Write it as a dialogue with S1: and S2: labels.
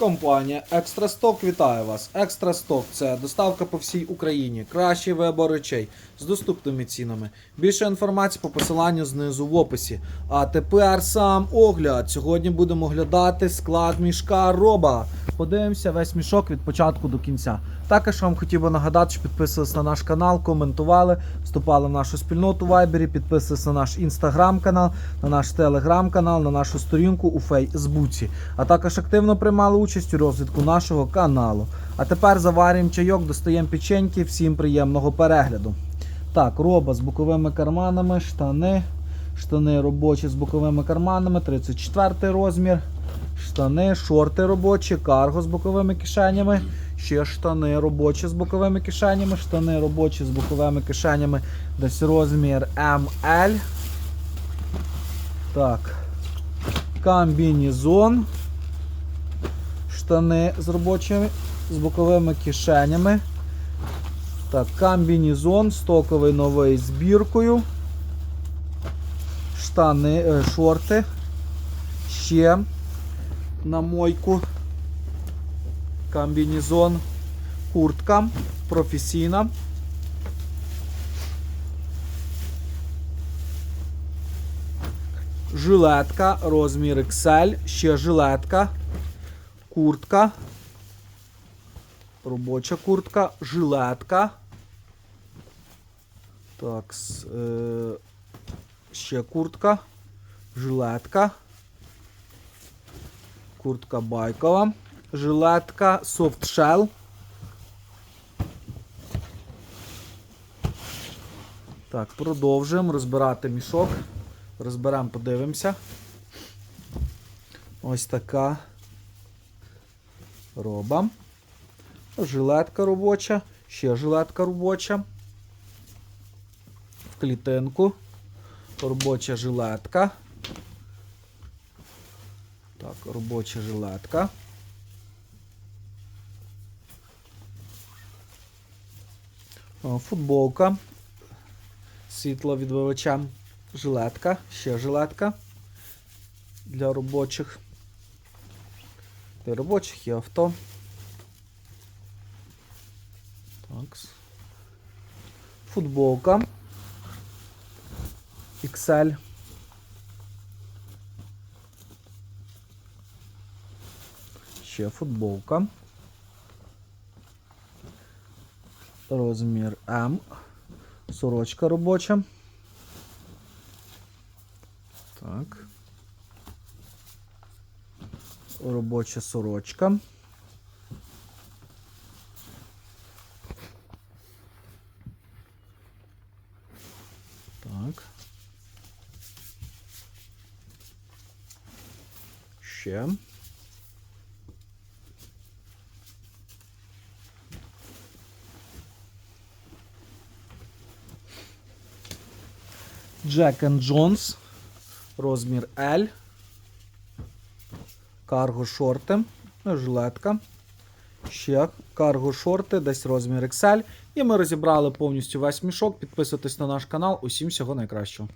S1: Компанія Екстрасток вітає вас. Екстрасток це доставка по всій Україні. Кращий вибор речей з доступними цінами. Більше інформації по посиланню знизу в описі. А тепер сам огляд. Сьогодні будемо оглядати склад мішка роба. Подивимося весь мішок від початку до кінця. Також вам хотів би нагадати, що підписувалися на наш канал, коментували, вступали в нашу спільноту в Вайбері, підписувалися на наш інстаграм-канал, на наш телеграм-канал, на нашу сторінку у Фейсбуці. А також активно приймали участь у розвитку нашого каналу. А тепер заварюємо чайок, достаємо печеньки. Всім приємного перегляду. Так, роба з боковими карманами, штани. Штани робочі з боковими карманами, 34 розмір. Штани, шорти робочі, карго з боковими кишенями. Ще штани робочі з боковими кишенями, штани робочі з боковими кишенями. Десь розмір ML. Так. Комбінізон. Штани з робочими, з боковими кишенями. Так, комбінізон, стоковий новий з біркою. Штани, е, шорти. Ще на мойку. Комбінезон. Куртка професійна. Жилетка, розмір XL, ще жилетка, куртка, робоча куртка, жилетка. Так, е, ще куртка, жилетка, куртка байкова, жилетка, софтшел. Так, продовжуємо розбирати мішок. Розберемо, подивимося. Ось така роба. Жилетка робоча, ще жилетка робоча. В клітинку. Робоча жилетка. Так, робоча жилетка. Футболка. Світловідбивачем. Жилетка, ще жилетка для робочих. Для робочих і авто. Так. Футболка. XL. Ще футболка. Розмір М. Сорочка робоча. Так. Робоча сорочка. Так. Ще. Jack and Jones. Розмір L. Карго шорти. Жилетка. Ще карго шорти, десь розмір XL. І ми розібрали повністю весь мішок. Підписуйтесь на наш канал. Усім всього найкращого.